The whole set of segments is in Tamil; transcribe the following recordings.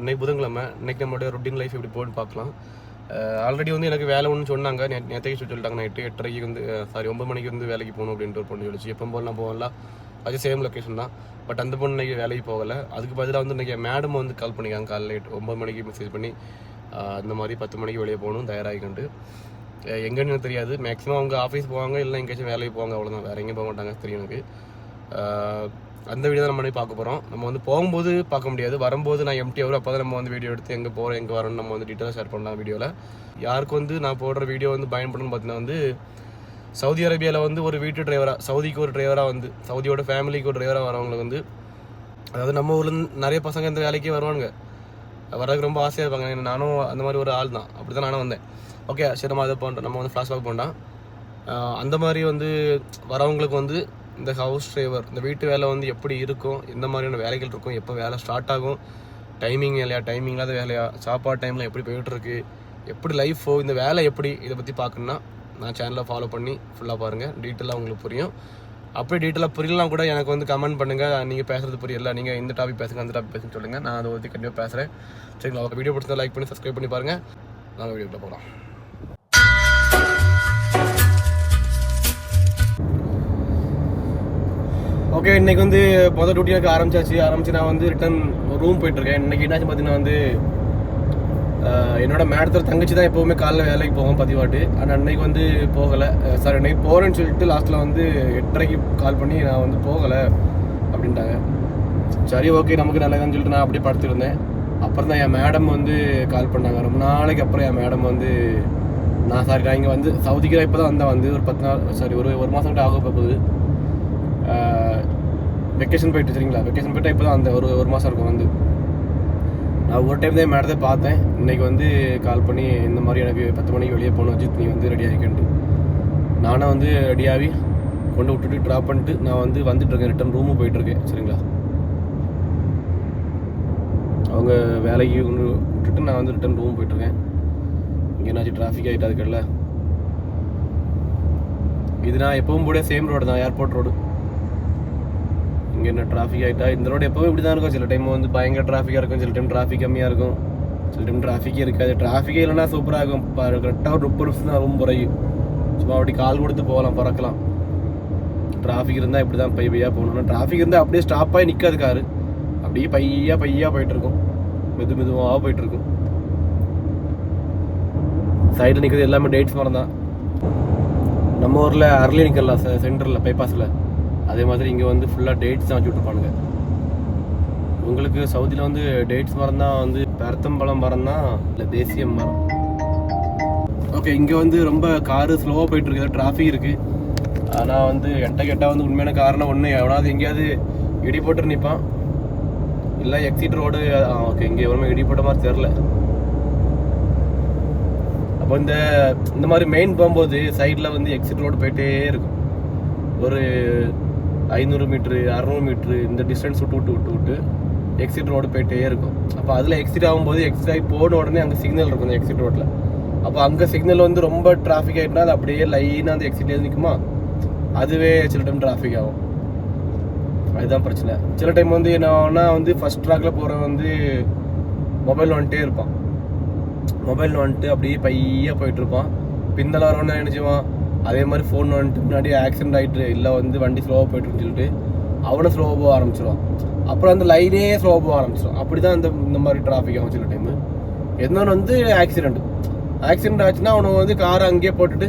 இன்னைக்கு புதன்கிழமை இன்னைக்கு நம்மளுடைய ரொட்டீன் லைஃப் எப்படி போகுன்னு பார்க்கலாம். ஆல்ரெடி வந்து எனக்கு வேலை ஒன்று சொன்னாங்க. நே நேற்றைக்கு சொல்லிட்டாங்க நைட்டு எட்டரைக்கு வந்து சாரி ஒன்பது மணிக்கு வந்து வேலைக்கு போகணும் அப்படின்ட்டு ஒரு பொண்ணு சொல்லிச்சு. எப்போ போகலாம் போகலாம்? அது சேம் லொக்கேஷன் தான். பட் அந்த பொண்ணு இன்றைக்கி வேலைக்கு போகலை. அதுக்கு பதிலாக வந்து இன்றைக்கி மேடம் வந்து கால் பண்ணிக்காங்க காலைல எட்டு ஒம்பது மணிக்கு மெசேஜ் பண்ணி இந்த மாதிரி பத்து மணிக்கு வெளியே போகணும் தயாராகிக்கண்டு எங்கேன்னு எங்கன்னு எனக்கு தெரியாது. மேக்ஸிமம் அவங்க ஆஃபீஸ் போவாங்க இல்லை எங்கேயாச்சும் வேலைக்கு போவாங்க அவ்வளோதான் வேறு எங்கேயும் போக மாட்டாங்க தெரியும் எனக்கு. அந்த வீடியோ தான் நம்ம பார்க்க போகிறோம் நம்ம வந்து போகும்போது பார்க்க முடியாது. வரும்போது நான் எம்டி வரும் அப்போ தான் நம்ம வந்து வீடியோ எடுத்து எங்கே போகிறோம் எங்கே வரோம்னு நம்ம வந்து டீட்டெயிலாக ஷேர் பண்ணலாம் வீடியோவில் யாருக்கு வந்து நான் போடுற வீடியோ வந்து பயன்படுன்னு பார்த்தீங்கன்னா வந்து சவுதி அரேபியாவில் வந்து ஒரு வீட்டு டிரைவராக சவுதிக்கு ஒரு டிரைவராக வந்து சவுதியோட ஃபேமிலிக்கு ஒரு டிரைவராக வரவங்களுக்கு வந்து அதாவது நம்ம ஊர்லேருந்து நிறைய பசங்க இந்த வேலைக்கே வருவானுங்க. வரதுக்கு ரொம்ப ஆசையாக இருப்பாங்க. ஏன்னா நானும் அந்த மாதிரி ஒரு ஆள் தான் அப்படி தான் நானும் வந்தேன். ஓகே சரி நம்ம அதை பண்ணுறோம் நம்ம வந்து ஃப்ளாஷ்பேக் பண்ணலாம் அந்த மாதிரி வந்து வரவங்களுக்கு வந்து இந்த ஹவுஸ் டிரைவர் இந்த வீட்டு வேலை வந்து எப்படி இருக்கும் எந்த மாதிரியான வேலைகள் இருக்கும் எப்போ வேலை ஸ்டார்ட் ஆகும் டைமிங் இல்லையா டைமிங் இல்லாத வேலையா சாப்பாடு டைமில் எப்படி போயிட்டு இருக்கு எப்படி லைஃப் இந்த வேலை எப்படி இதை பற்றி பார்க்கணுன்னா நான் சேனலை ஃபாலோ பண்ணி ஃபுல்லாக பாருங்கள் டீட்டெயிலாக உங்களுக்கு புரியும். அப்படியே டீட்டெயிலாக புரியலாம் கூட எனக்கு வந்து கமெண்ட் பண்ணுங்கள் நீங்கள் பேசுறது புரியல நீங்கள் இந்த டாபிக் பேசுங்க அந்த டாபிக் பேசுங்க சொல்லுங்கள் நான் அதை பற்றி கண்டிப்பாக பேசுகிறேன் சரிங்களா வீடியோ பிடிச்சா லைக் பண்ணி சப்ஸ்கிரைப் பண்ணி பாருங்கள் நாங்கள் வீடியோக்குள்ளே போகலாம். ஓகே இன்னைக்கு வந்து மொதல் டியூட்டி எனக்கு ஆரம்பிச்சாச்சு. ஆரம்பிச்சு நான் வந்து ரிட்டன் ரூம் போயிட்டுருக்கேன். இன்றைக்கி இன்னைக்கு என்னாச்சு பார்த்தீங்கன்னா வந்து என்னோட மேடத்தோட தங்கச்சி தான் எப்போவுமே காலைல வேலைக்கு போவோம் பதிவாட்டு. ஆனால் அன்னைக்கு வந்து போகலை. சார் இன்னைக்கு போகிறேன்னு சொல்லிட்டு லாஸ்ட்டில் வந்து எட்டரைக்கு கால் பண்ணி நான் வந்து போகலை அப்படின்ட்டாங்க. சரி ஓகே நமக்கு நல்லதுன்னு சொல்லிட்டு நான் அப்படியே படுத்துருந்தேன். அப்புறம் தான் என் மேடம் வந்து கால் பண்ணாங்க. ரொம்ப நாளைக்கு அப்புறம் என் மேடம் வந்து நான் சாரி நான் இங்கே வந்து சவுதிக்கு இப்போ தான் வந்தேன். வந்து ஒரு பத்து நாள் சாரி ஒரு ஒரு மாதம் கிட்ட ஆக போகுது. வெக்கேஷன் போயிட்டு சரிங்களா? வெக்கேஷன் போயிட்டு இப்போ தான் அந்த ஒரு ஒரு மாதம் இருக்கும் வந்து. நான் ஒரு டைம் தான் மேடத்தை பார்த்தேன். இன்னைக்கு வந்து கால் பண்ணி இந்த மாதிரி எனக்கு பத்து மணிக்கு வெளியே போகணும் அஜித் நீ வந்து ரெடி ஆகிக்கன்ட்டு. நானும் வந்து ரெடியாகி கொண்டு விட்டுட்டு ட்ராப் பண்ணிட்டு நான் வந்து வந்துட்டுருக்கேன் ரிட்டன் ரூமு போயிட்டுருக்கேன் சரிங்களா? அவங்க வேலைக்கு கொண்டு விட்டுட்டு நான் வந்து ரிட்டன் ரூம் போயிட்டுருக்கேன் இங்கே என்னாச்சு? டிராஃபிக் ஆகிட்டு அதுக்கடல இது நான் எப்பவும் போட சேம் ரோடு தான் ஏர்போர்ட் ரோடு இங்கே என்ன டிராஃபிக் ஆகிட்டா இந்த ரோடு எப்போவும் இப்படி தான் இருக்கும். சில டைம் வந்து பயங்கர டிராஃபிக்காக இருக்கும். சில டைம் டிராஃபிக் கம்மியாக இருக்கும். சில டைம் டிராஃபிக்கே இருக்காது. டிராஃபிக்கே இல்லைன்னா சூப்பராக இருக்கும். கரெக்டாக ஒரு முப்பது நிமிஷம் தான் ரொம்ப குறையும். சும்மா அப்படி கால் கொடுத்து போகலாம் பறக்கலாம். டிராஃபிக் இருந்தால் இப்படி தான் பையாக போகணும் டிராஃபிக் இருந்தால் அப்படியே ஸ்டாப் ஆகி நிற்காது காரு அப்படியே பையா பையாக போயிட்டு இருக்கும் மெது மெதுவாக போயிட்டு இருக்கும் சைடில் நிற்கிறது எல்லாமே டேட்ஸ் மரம் தான். நம்ம ஊரில் அர்லி நிற்கலாம் சென்டரில் பைபாஸில் அதே மாதிரி இங்கே வந்து ஃபுல்லாக டேட்ஸ் தான் வச்சு விட்ருப்பானுங்க உங்களுக்கு சவுதியில் வந்து டேட்ஸ் மரம் தான் வந்து பெருத்தம்பழம் மரம் தான் இல்லை தேசிய மரம். ஓகே இங்கே வந்து ரொம்ப காரு ஸ்லோவாக போயிட்டுருக்கு டிராஃபிக் இருக்குது ஆனால் வந்து என்கிட்ட கேட்டால் வந்து உண்மையான காரணம் ஒன்று எவனாவது எங்கேயாவது இடி போட்டு நிற்பான் இல்லை எக்ஸிட் ரோடு ஓகே இங்கே எவ்வளோ இடி போட்ட மாதிரி தெரில அப்போ இந்த இந்த மாதிரி மெயின் போகும்போது சைடில் வந்து எக்ஸிட் ரோடு போயிட்டே இருக்கும். ஒரு ஐநூறு மீட்ரு அறநூறு மீட்ரு இந்த டிஸ்டன்ஸ் விட்டு விட்டு விட்டு விட்டு எக்ஸிட் ரோடு போயிட்டே இருக்கும். அப்போ அதில் எக்ஸிட் ஆகும்போது எக்ஸிட் ஆகி போன உடனே அங்கே சிக்னல் இருக்கும் அந்த எக்ஸிட் ரோட்டில் அப்போ அங்கே சிக்னல் வந்து ரொம்ப டிராஃபிக் ஆகிட்டுனா அது அப்படியே லைனாக அந்த எக்ஸிட்லேயே நிற்குமா அதுவே சில டைம் டிராஃபிக் ஆகும். அதுதான் பிரச்சனை. சில டைம் வந்து என்னன்னா வந்து ஃபஸ்ட் ட்ராக்ல போகிறவன் வந்து மொபைல் வந்துட்டே இருப்பான். மொபைல் வந்துட்டு அப்படியே பையாக போயிட்டு இருப்பான். பின்னல நினச்சிவான் நினைச்சுவான் அதே மாதிரி ஃபோன் வந்துட்டு முன்னாடி ஆக்சிடென்ட் ஆகிட்டு இல்லை வந்து வண்டி ஸ்லோவாக போயிட்டுன்னு சொல்லிட்டு அவனை ஸ்லோவாக போக ஆரம்பிச்சிடுவான் அப்புறம் அந்த லைனே ஸ்லோவாக போக ஆரம்பிச்சிடும் அப்படி தான் அந்த இந்த மாதிரி டிராஃபிக் ஆகும் சில டைமு இன்னொன்று வந்து ஆக்சிடெண்ட் ஆக்சிடெண்ட் ஆச்சுன்னா அவனை வந்து காரை அங்கேயே போட்டுட்டு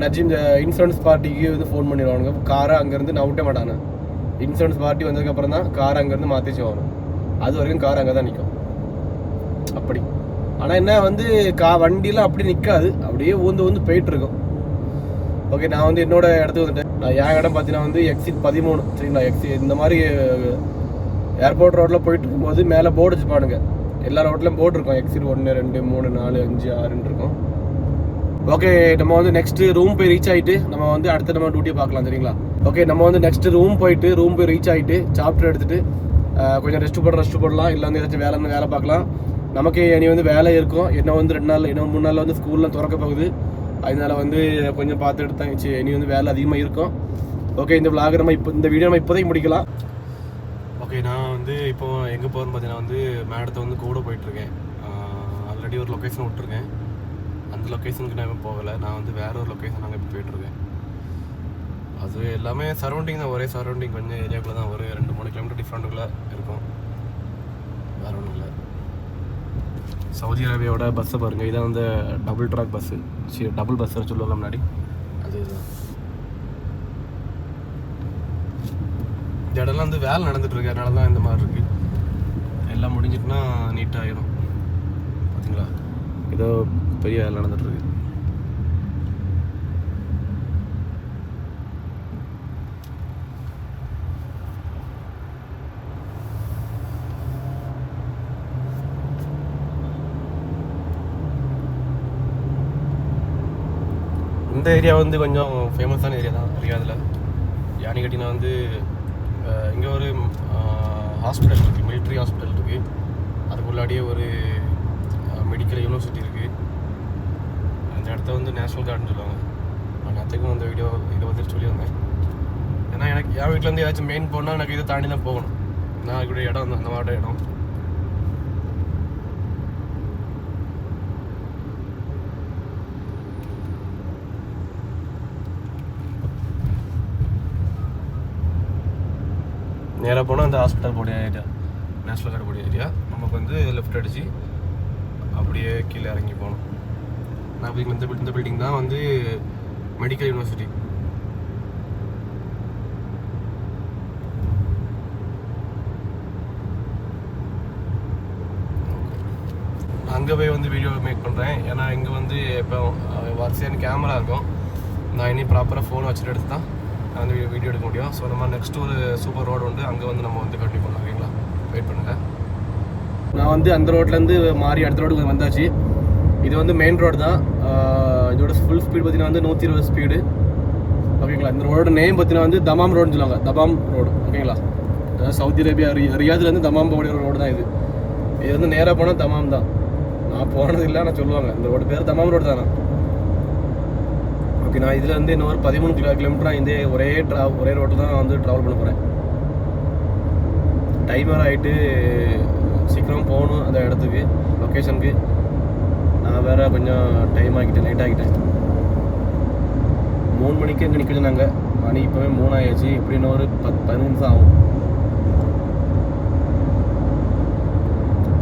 நச்சு இந்த இன்சூரன்ஸ் பார்ட்டிக்கு வந்து ஃபோன் பண்ணிடுவானுங்க. காரை அங்கேருந்து நவுட்டே மாட்டானு. இன்சூரன்ஸ் பார்ட்டி வந்ததுக்கப்புறம் தான் காரை அங்கேருந்து மாற்றிச்சு வரும் அது வரைக்கும் கார் அங்கே தான் நிற்கும் அப்படி. ஆனால் என்ன வந்து கா வண்டிலாம் அப்படி நிற்காது அப்படியே ஊந்து ஊந்து போயிட்டுருக்கோம். ஓகே நான் வந்து என்னோட இடத்துக்கு வந்துட்டேன். நான் என் இடம் பார்த்தீங்கன்னா வந்து எக்ஸிட் பதிமூணு. சரிங்களா? எக்ஸி இந்த மாதிரி uh, ஏர்போர்ட் ரோட்டில் போயிட்டு இருக்கும்போது மேலே போர்டு வச்சுப்பானுங்க எல்லா ரோட்லையும் போர்டு இருக்கும். எக்ஸிட் ஒன்று ரெண்டு மூணு நாலு அஞ்சு ஆறுன்னு இருக்கும். ஓகே நம்ம வந்து நெக்ஸ்ட் ரூம் போய் ரீச் ஆகிட்டு நம்ம வந்து அடுத்த நம்ம டியூட்டியை பார்க்கலாம் சரிங்களா? ஓகே நம்ம வந்து நெக்ஸ்ட் ரூம் போயிட்டு ரூம் போய் ரீச் ஆகிட்டு சாப்பிட்டு எடுத்துட்டு uh, கொஞ்சம் ரெஸ்ட் போட ரெஸ்ட் போடலாம். இல்லை வந்து ஏதாச்சும் வேலை வேலை பார்க்கலாம். நமக்கு இனி வந்து வேலை இருக்கும். என்ன வந்து ரெண்டு நாள் இன்னும் மூணு நாளில் வந்து ஸ்கூல்லாம் திறக்க போகுது. அதனால வந்து கொஞ்சம் பார்த்து எடுத்தாச்சு இனி வந்து வேலை அதிகமாக இருக்கும். ஓகே இந்த விளாக நம்ம இப்போ இந்த வீடியோ நம்ம இப்போதைக்கு முடிக்கலாம். ஓகே நான் வந்து இப்போ எங்கே போகிறேன்னு பார்த்தீங்கன்னா வந்து மேடத்தை வந்து கூட போயிட்டுருக்கேன் ஆல்ரெடி ஒரு லொக்கேஷன் விட்டுருக்கேன். அந்த லொக்கேஷனுக்கு நான் இன்னும் போகலை. நான் வந்து வேற ஒரு லொக்கேஷன் நாங்கள் இப்போ போயிட்டுருக்கேன் அது எல்லாமே சரௌண்டிங் தான். ஒரே சரௌண்டிங் கொஞ்சம் ஏரியாக்குள்ளே தான். ஒரு ரெண்டு மூணு கிலோமீட்டர் டிஃப்ரெண்ட்டுக்குள்ளே இருக்கும். வேற ஒன்றும் இல்லை. சவுதி அரேபியாவோட பஸ்ஸை பாருங்கள் இதான் வந்து டபுள் ட்ராக் பஸ்ஸு சரி டபுள் பஸ் சொல்லுவாங்க முன்னாடி. அது இந்த இடம்லாம் வந்து வேலை நடந்துட்டுருக்கு அதனால தான் இந்த மாதிரி இருக்குது எல்லாம் முடிஞ்சிட்டுனா நீட்டாக பார்த்தீங்களா ஏதோ பெரிய வேலை நடந்துகிட்ருக்கு இருக்கு ஏரியா வந்து கொஞ்சம் ஃபேமஸான ஏரியா தான் ரியாதில் யானி கட்டினா வந்து இங்கே ஒரு ஹாஸ்பிட்டல் இருக்குது மிலிட்ரி ஹாஸ்பிட்டல் இருக்குது அதுக்குள்ளாடியே ஒரு மெடிக்கல் யூனிவர்சிட்டி இருக்குது அந்த இடத்த வந்து நேஷ்னல் கார்டன் சொல்லுவாங்க. நான் நேற்றுக்கும் அந்த வீடியோ இதை பற்றி சொல்லியிருந்தேன். ஏன்னா எனக்கு என் வீட்டிலேருந்து ஏதாச்சும் மெயின் போனால் எனக்கு இதை தாண்டி தான் போகணும். நான் கூட இடம் அந்த மாதிரி இடம். நேராக போனால் அந்த ஹாஸ்பிட்டல் போடிய ஏரியா நேஷ்னல் கார்டு போடிய ஏரியா நமக்கு வந்து லெஃப்ட் அடிச்சு அப்படியே கீழே இறங்கி போகணும். நான் இப்ப இந்த இந்த பில்டிங் தான் வந்து மெடிக்கல் யூனிவர்சிட்டி அங்கே போய் வந்து வீடியோ மேக் பண்ணுறேன் ஏன்னா இங்கே வந்து இப்போ வரிசையான கேமரா இருக்கும். நான் இனி ப்ராப்பராக ஃபோன் வச்சுட்டு எடுத்து தான் வந்து வீடியோ எடுக்க முடியும். ஸோ நம்ம நெக்ஸ்ட் ஒரு சூப்பர் ரோடு உண்டு. அங்கே வந்து நம்ம வந்து கண்டிப்பாக பண்ணலாம் ஓகேங்களா வெயிட் பண்ணுங்கள் நான் வந்து அந்த ரோட்லேருந்து மாறி அடுத்த ரோடுக்கு வந்தாச்சு. இது வந்து மெயின் ரோடு தான். இதோட ஃபுல் ஸ்பீடு பார்த்தீங்கன்னா வந்து நூற்றி இருபது ஸ்பீடு ஓகேங்களா இந்த ரோடோட நேம் பார்த்தீங்கன்னா வந்து தமாம் ரோடுன்னு சொல்லுவாங்க. தமாம் ரோடு ஓகேங்களா அதாவது சவுதி அரேபியா ரி ரியாதுலேருந்து தமாம் போகிற ரோடு தான் இது. இது வந்து நேராக போனால் தமாம் தான். நான் போனது இல்லை ஆனால் சொல்லுவாங்க. இந்த ரோடு பேர் தமாம் ரோடு தானே? ஓகே நான் இதில் வந்து இன்னொரு பதிமூணு கிலோ கிலோமீட்டர் இந்த ஒரே ட்ரா ஒரே ரோட்டில் தான் வந்து ட்ராவல் பண்ண போகிறேன் டைமர் ஆகிட்டு சீக்கிரம் போகணும் அந்த இடத்துக்கு லொக்கேஷனுக்கு நான் வேறு கொஞ்சம் டைம் ஆகிட்டேன் லேட் ஆகிட்டேன். மூணு மணிக்கு இங்கே நிற்கிறது நாங்கள் மணி இப்போவே மூணு ஆயிடுச்சு இப்படின்னு ஒரு பத்து பதினஞ்சு நிமிஷம் ஆகும்.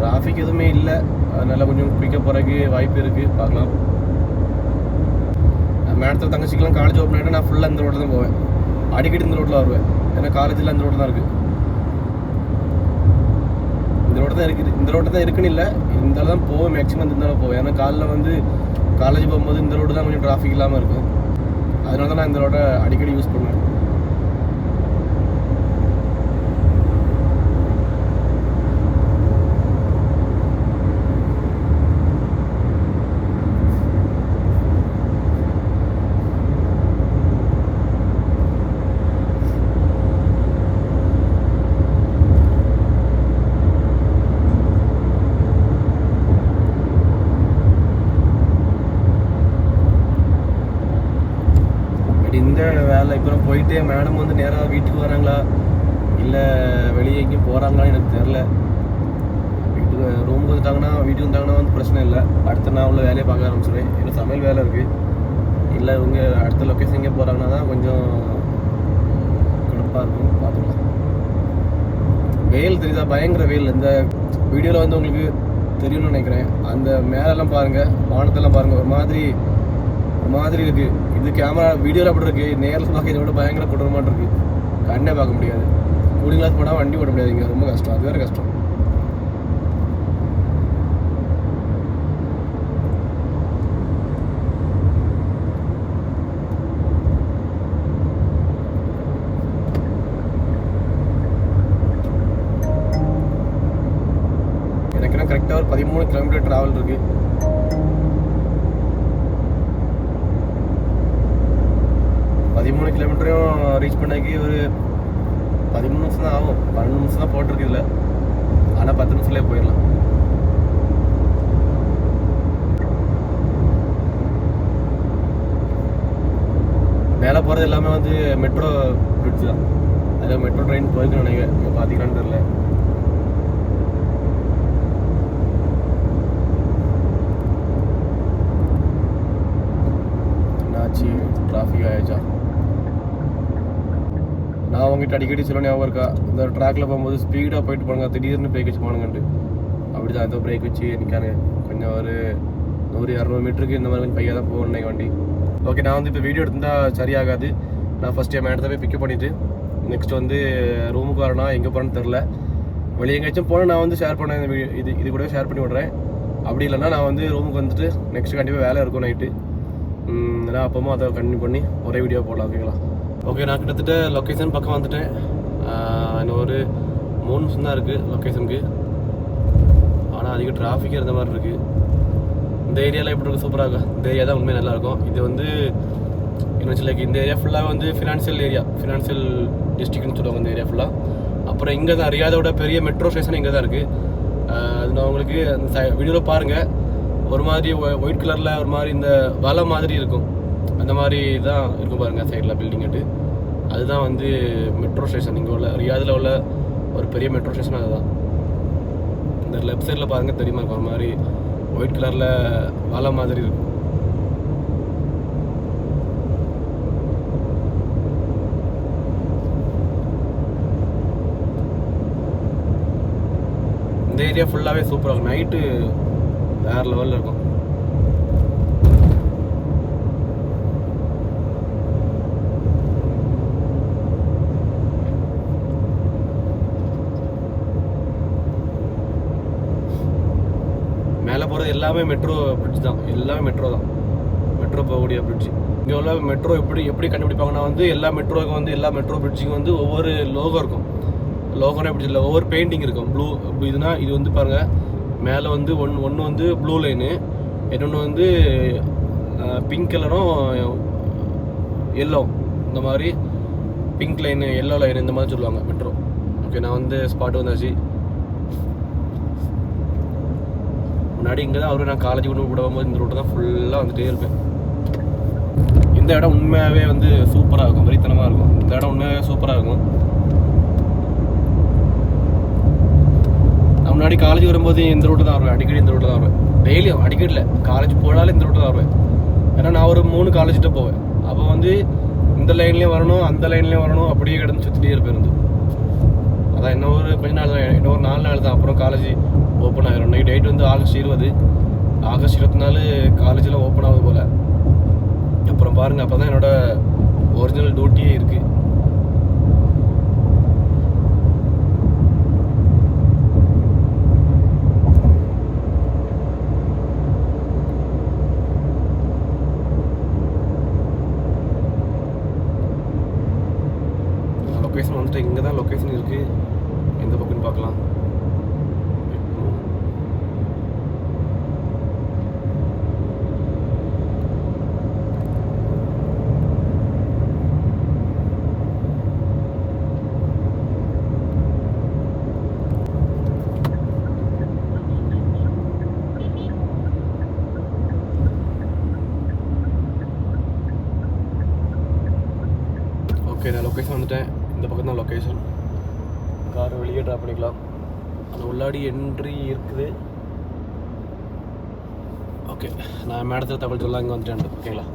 டிராஃபிக் எதுவுமே இல்லை. அதனால் கொஞ்சம் குடிக்க போகிறதுக்கு வாய்ப்பு இருக்குது பார்க்கலாம். மேடத்தில் தங்கச்சிக்கெல்லாம் காலேஜ் ஓப்பன் ஆகிட்டு நான் ஃபுல்லாக இந்த ரோட்டில் தான் போவேன். அடிக்கடி இந்த ரோட்டில் வருவேன். ஏன்னா காலேஜில் இந்த ரோடு தான் இருக்குது இந்த ரோடு தான் இருக்குது. இந்த ரோடு தான் இருக்குன்னு இல்லை. இந்த தான் போவேன் மேக்ஸிமம் இந்த தான் போவேன். ஏன்னா காலைல வந்து காலேஜ் போகும்போது இந்த ரோடு தான் கொஞ்சம் டிராஃபிக் இல்லாமல் இருக்கும். அதனால தான் நான் இந்த ரோட்டை அடிக்கடி யூஸ் பண்ணுவேன் பட் இந்த வேலை இப்போ மேடம் வந்து நேராக வீட்டுக்கு வராங்களா? இல்லை வெளியே எங்கேயும் போகிறாங்களான்னு எனக்கு தெரில வீட்டுக்கு ரூமுக்கு வந்துட்டாங்கன்னா வீட்டுக்கு வந்தாங்கன்னா வந்து பிரச்சனை இல்லை. அடுத்த நான் உள்ள வேலையை பார்க்க ஆரம்பிச்சிடுவேன் எனக்கு சமையல் வேலை இருக்குது இல்லை இவங்க அடுத்த லொக்கேஷன் எங்கே போகிறாங்கன்னா தான் கொஞ்சம் கடுப்பாக இருக்கும். பார்த்துக்கலாம். வெயில் தெரியுதா? பயங்கர வெயில். இந்த வீடியோவில் வந்து உங்களுக்கு தெரியும்னு நினைக்கிறேன். அந்த மேலெல்லாம் பாருங்கள் வானத்தெல்லாம் பாருங்கள் ஒரு மாதிரி ஒரு மாதிரி இருக்குது இது கேமரா வீடியோவில் அப்படி இருக்கு. நேரில் பார்க்க இதை விட பயங்கர கொடூரமாட்டு இருக்கு. கண்ணே பார்க்க முடியாது. கூலிங் கிளாஸ் போனால் வண்டி ஓட முடியாது. இங்கே ரொம்ப கஷ்டம். அது வேறு கஷ்டம். எனக்கு கரெக்டாக ஒரு பதிமூணு கிலோமீட்டர் ட்ராவல் இருக்குது பதிமூணு கிலோமீட்டரையும் ரீச் பண்ணாக்கி ஒரு பதிமூணு நிமிஷம் தான் ஆகும். பன்னெண்டு நிமிஷம் தான் போட்டிருக்கு இதில். ஆனால் பத்து நிமிஷத்துலேயே போயிடலாம். மேலே போகிறது எல்லாமே வந்து மெட்ரோ பிரிட்ஜ் தான். அதில் மெட்ரோ ட்ரெயின் போயிருக்குன்னு நினைக்கிறேன். இங்கே பார்த்தீங்களான்னு தெரில என்னாச்சு? டிராஃபிக் ஆயிடுச்சா? நான் அடிக்கடி சொல்ல ஞாபகம் இருக்கா? இந்த ட்ராக்ல போகும்போது ஸ்பீடாக போயிட்டு போனாங்க. திடீர்னு பிரேக் வச்சு போனாங்கன்ட்டு அப்படி தான் ஏதோ பிரேக் வச்சு நிற்காங்க கொஞ்சம் ஒரு நூறு இரநூறு மீட்டருக்கு இந்த மாதிரி கொஞ்சம் பையாக தான் போகணும் வண்டி. ஓகே நான் வந்து இப்போ வீடியோ எடுத்திருந்தா சரியாகாது. நான் ஃபஸ்ட் டைம் இடத்த போய் பிக்கப் பண்ணிவிட்டு நெக்ஸ்ட் வந்து ரூமுக்கு வரணும் எங்கே போகிறேன்னு தெரில வெளியே எங்கேயாச்சும் போனால் நான் வந்து ஷேர் பண்ணேன் இந்த இது இது கூட ஷேர் பண்ணி விட்றேன். அப்படி இல்லைன்னா நான் வந்து ரூமுக்கு வந்துட்டு நெக்ஸ்ட் கண்டிப்பாக வேலை இருக்கும் நைட்டு நான் அப்பவும் அதை கண்டினியூ பண்ணி ஒரே வீடியோ போடலாம் ஓகேங்களா ஓகே நான் கிட்டத்தட்ட லொக்கேஷன் பக்கம் வந்துட்டேன். இன்னும் ஒரு மூணு நிமிஷம் தான் இருக்குது லொக்கேஷனுக்கு ஆனால் அதிக டிராஃபிக் இருந்த மாதிரி இருக்குது இந்த ஏரியாவில் எப்படி இருக்கும் சூப்பராக இருக்கும் இந்த ஏரியா தான் உண்மையாக நல்லாயிருக்கும் இது வந்து என்ன வச்சு லைக் இந்த ஏரியா ஃபுல்லாக வந்து ஃபினான்ஷியல் ஏரியா ஃபினான்ஷியல் டிஸ்ட்ரிக்ட்னு சொல்லுவாங்க இந்த ஏரியா ஃபுல்லாக அப்புறம் இங்கே தான் ரியாதோட பெரிய மெட்ரோ ஸ்டேஷன் இங்கே தான் இருக்குது அது நான் உங்களுக்கு அந்த வீடியோவில் பாருங்கள் ஒரு மாதிரி ஒயிட் கலரில் ஒரு மாதிரி இந்த வலை மாதிரி இருக்கும். அந்த மாதிரி தான் இருக்கும் பாருங்கள் சைடில் பில்டிங்கிட்டு அதுதான் வந்து மெட்ரோ ஸ்டேஷன் இங்கே உள்ள ரியாதில் உள்ள ஒரு பெரிய மெட்ரோ ஸ்டேஷன் அதுதான். இந்த லெஃப்ட் சைடில் பாருங்க தெரியுமா இருக்கும். ஒரு மாதிரி ஒயிட் கலரில் வலை மாதிரி இருக்கும். இந்த ஏரியா ஃபுல்லாகவே சூப்பராக இருக்கும். நைட்டு வேற லெவலில் இருக்கும் மேலே போகிறது எல்லாமே மெட்ரோ பிரிட்ஜ் தான். எல்லாமே மெட்ரோ தான். மெட்ரோ போகக்கூடிய பிரிட்ஜ் இங்கே உள்ள மெட்ரோ எப்படி எப்படி கண்டுபிடிப்பாங்கன்னா வந்து எல்லா மெட்ரோக்கும் வந்து எல்லா மெட்ரோ பிரிட்ஜுக்கும் வந்து ஒவ்வொரு லோகோ இருக்கும். லோகோனா எப்படி இல்லை ஒவ்வொரு பெயிண்டிங் இருக்கும். ப்ளூ இதுனா இது வந்து பாருங்கள் மேலே வந்து ஒன் ஒன்று வந்து ப்ளூ லைனு இன்னொன்று வந்து பிங்க் கலரும் எல்லோ இந்த மாதிரி பிங்க் லைனு எல்லோ லைன் இந்த மாதிரி சொல்லுவாங்க மெட்ரோ ஓகே நான் வந்து ஸ்பாட் வந்தாச்சு. முன்னாடி இங்கே தான் அவரு நான் காலேஜ் கொண்டு விடும்போது இந்த ரூட்டை தான் ஃபுல்லாக வந்துட்டே இருப்பேன். இந்த இடம் உண்மையாகவே வந்து சூப்பராக இருக்கும். வெறித்தனமாக இருக்கும். இந்த இடம் உண்மையாகவே சூப்பராக இருக்கும். நான் முன்னாடி காலேஜ் வரும்போது இந்த ரூட்டு தான் வருவேன். அடிக்கடி இந்த ரூட்டு தான் வருவேன். டெய்லியும் அடிக்கடி இல்லை. காலேஜ் போனாலும் இந்த ரூட்டு தான் வருவேன். ஏன்னா நான் ஒரு மூணு காலேஜ்கிட்ட போவேன். அப்போ வந்து இந்த லைன்லேயும் வரணும் அந்த லைன்லேயும் வரணும் அப்படியே கிடந்து சுற்றிட்டே இருப்பேன் இருந்து. அதான் இன்னும் ஒரு கொஞ்ச நாள் தான் இன்னும் ஒரு நாலு நாள் தான். அப்புறம் காலேஜ் ஓப்பன் ஆகிரும். நைட் டேட் வந்து ஆகஸ்ட் இருபது. ஆகஸ்ட் இருபத்தி நாலு காலேஜெலாம் ஓப்பன் ஆகுது போல். அப்புறம் பாருங்கள் அப்போ தான் என்னோட ஒரிஜினல் டியூட்டியே இருக்குது லொக்கேஷன் வந்துட்டு இங்கே தான் லொக்கேஷன் இருக்குது எந்த பக்கம்னு பார்க்கலாம் ஓகே நான் லொக்கேஷன் வந்துட்டேன். இந்த பக்கம் தான் லொக்கேஷன் கார் வெளியே ட்ராப் பண்ணிக்கலாம். அந்த உள்ளாடி என்ட்ரி இருக்குது. ஓகே நான் மேடத்தில் தகவல் சொல்லலாம் இங்கே வந்துட்டேன். ஓகேங்களா?